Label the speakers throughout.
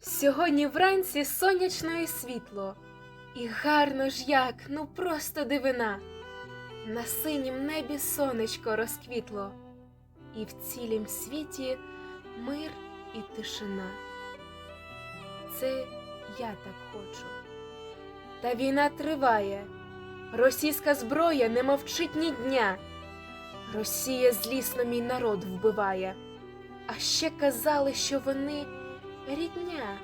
Speaker 1: Сьогодні вранці сонячно і світло, і гарно ж як, ну просто дивина. На синім небі сонечко розквітло, і в цілім світі мир і тишина. Це я так хочу. Та війна триває, російська зброя не мовчить ні дня. Росія злісно мій народ вбиває, а ще казали, що вони рідня.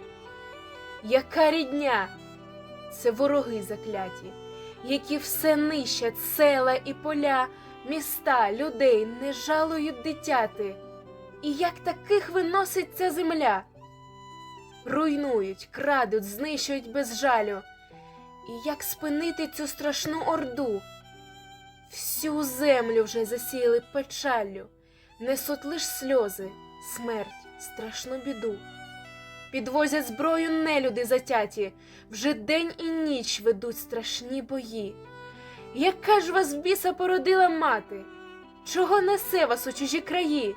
Speaker 1: Яка рідня? Це вороги закляті, які все нищать села і поля, міста, людей не жалують дитяти. І як таких виносить ця земля? Руйнують, крадуть, знищують без жалю. І як спинити цю страшну орду? Всю землю вже засіяли печаллю, несуть лиш сльози, смерть, страшну біду. Підвозять зброю нелюди затяті, вже день і ніч ведуть страшні бої. Яка ж вас біса породила мати? Чого несе вас у чужі краї?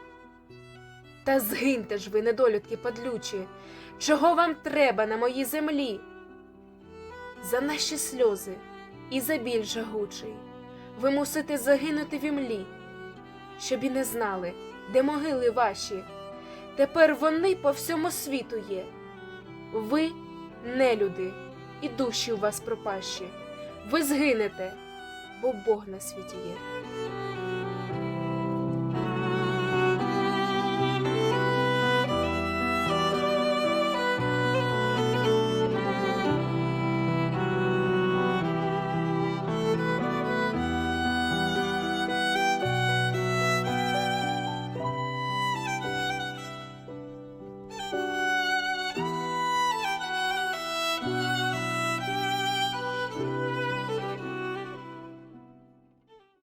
Speaker 1: Та згиньте ж ви, недолюдки падлючі, чого вам треба на моїй землі? За наші сльози і за біль жагучий ви мусите загинути в імлі, щоб і не знали, де могили ваші. Тепер вони по всьому світу є. Ви нелюди, і душі у вас пропащі. Ви згинете, бо Бог на світі є.